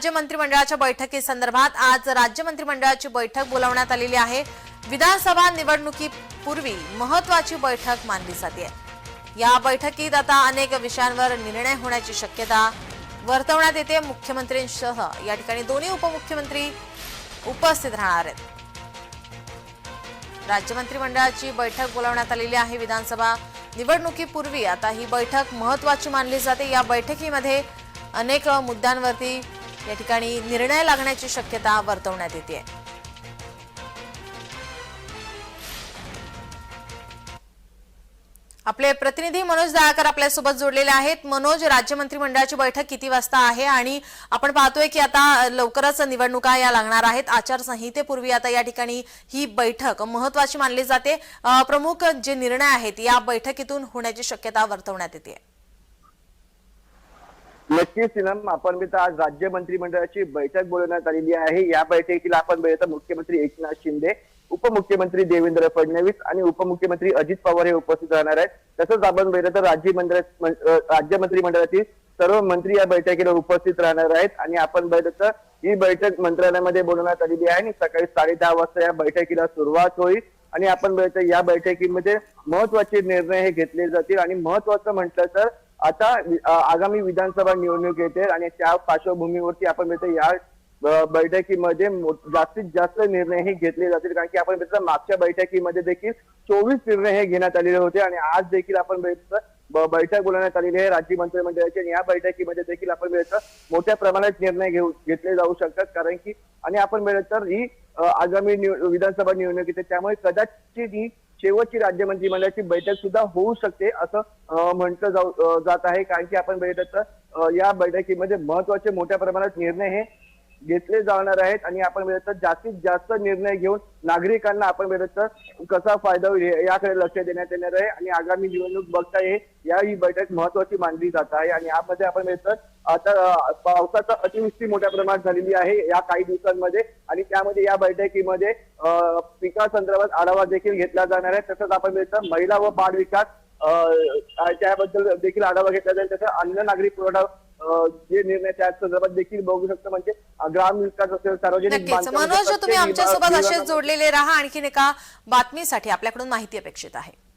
राज्य मंत्रिमंडळाच्या बैठकीसंदर्भात आज राज्य मंत्रिमंडळाची बैठक बोलावण्यात आलेली आहे. विधानसभा निवडणुकीपूर्वी महत्वाची बैठक मानली जाते. या बैठकीत आता अनेक विषयांवर निर्णय होण्याची शक्यता वर्तवण्यात येते. मुख्यमंत्र्यांसह या ठिकाणी दोन्ही उपमुख्यमंत्री उपस्थित राहणार आहेत. राज्य मंत्रिमंडळाची बैठक बोलावण्यात आलेली आहे. विधानसभा निवडणुकीपूर्वी आता ही बैठक महत्वाची मानली जाते. या बैठकीमध्ये अनेक मुद्द्यांवरती या ठिकाणी निर्णय लागण्याची शक्यता वर्तवण्यात येते. आपले प्रतिनिधी मनोज दयाकर आपल्यासोबत जोडलेले आहेत. मनोज राज्य मंत्रिमंडळाची बैठक किती वाजता आहे? आणि आपण पाहतोय की आता लवकरच निवडणुका या लागणार आहेत. आचारसंहितेपूर्वी आता या ठिकाणी ही बैठक महत्वाची मानली जाते. प्रमुख जे निर्णय आहेत या बैठकीतून होण्याची शक्यता वर्तवण्यात येते. नक्कीच सिनम आपण बघितलं आज राज्य मंत्रिमंडळाची बैठक बोलवण्यात आलेली आहे. या बैठकीला आपण बघितलं मुख्यमंत्री एकनाथ शिंदे उपमुख्यमंत्री देवेंद्र फडणवीस आणि उपमुख्यमंत्री अजित पवार हे उपस्थित राहणार आहेत. तसंच आपण बघितलं तर राज्य मंडळ राज्य मंत्रिमंडळातील सर्व मंत्री या बैठकीला उपस्थित राहणार आहेत. आणि आपण बघितलं तर ही बैठक मंत्रालयामध्ये बोलवण्यात आलेली आहे आणि सकाळी साडे दहा वाजता या बैठकीला सुरुवात होईल. आणि आपण बघितलं या बैठकीमध्ये महत्त्वाचे निर्णय हे घेतले जातील. आणि महत्वाचं म्हटलं तर आता आगामी विधानसभा निवडणूक येते आणि त्या पार्श्वभूमीवरती आपण बघितलं या बैठकीमध्ये जास्तीत जास्त निर्णय हे घेतले जातील. कारण की आपण बघितलं मागच्या बैठकीमध्ये देखील चोवीस निर्णय हे घेण्यात आलेले होते आणि आज देखील आपण बघितलं बैठक बोलवण्यात आलेली आहे. राज्य मंत्रिमंडळाची आणि या बैठकीमध्ये देखील आपण बघितलं मोठ्या प्रमाणात निर्णय घेऊ घेतले जाऊ शकतात. कारण की आणि आपण बघितलं तर ही आगामी निव- विधानसभा निवडणूक येते. त्यामुळे कदाचित ही शेवटची राज्य मंत्रिमंडळाची बैठक सुद्धा होऊ शकते असं म्हटलं जाऊ जात आहे. कारण की आपण बघितलं तर या बैठकीमध्ये महत्त्वाचे मोठ्या प्रमाणात निर्णय हे घेतले जाणार आहेत आणि आपण बघितलं जास्तीत जास्त निर्णय घेऊन नागरिकांना आपण बघितलं कसा फायदा होईल याकडे लक्ष देण्यात येणार आहे. आणि आगामी निवडणूक बघता येईल. या ही बैठक महत्वाची मानली जात आहे. आणि यामध्ये आपण बघितलं आता पावसाचा अतिवृष्टी मोठ्या प्रमाणात झालेली आहे या काही दिवसांमध्ये. आणि त्यामध्ये या बैठकीमध्ये पिकासंदर्भात आढावा देखील घेतला जाणार आहे. तसंच आपण बघितलं महिला व बाल विकास त्याबद्दल देखील आढावा घेतला जाईल. तसं अन्न नागरी पुरवठा जे निर्णय त्या संदर्भात देखील बघू शकतो म्हणजे ग्राम विकास असेल सार्वजनिक मनोज तुम्ही आमच्यासोबत असेच जोडलेले राहा आणखीन एका बातमीसाठी आपल्याकडून माहिती अपेक्षित आहे.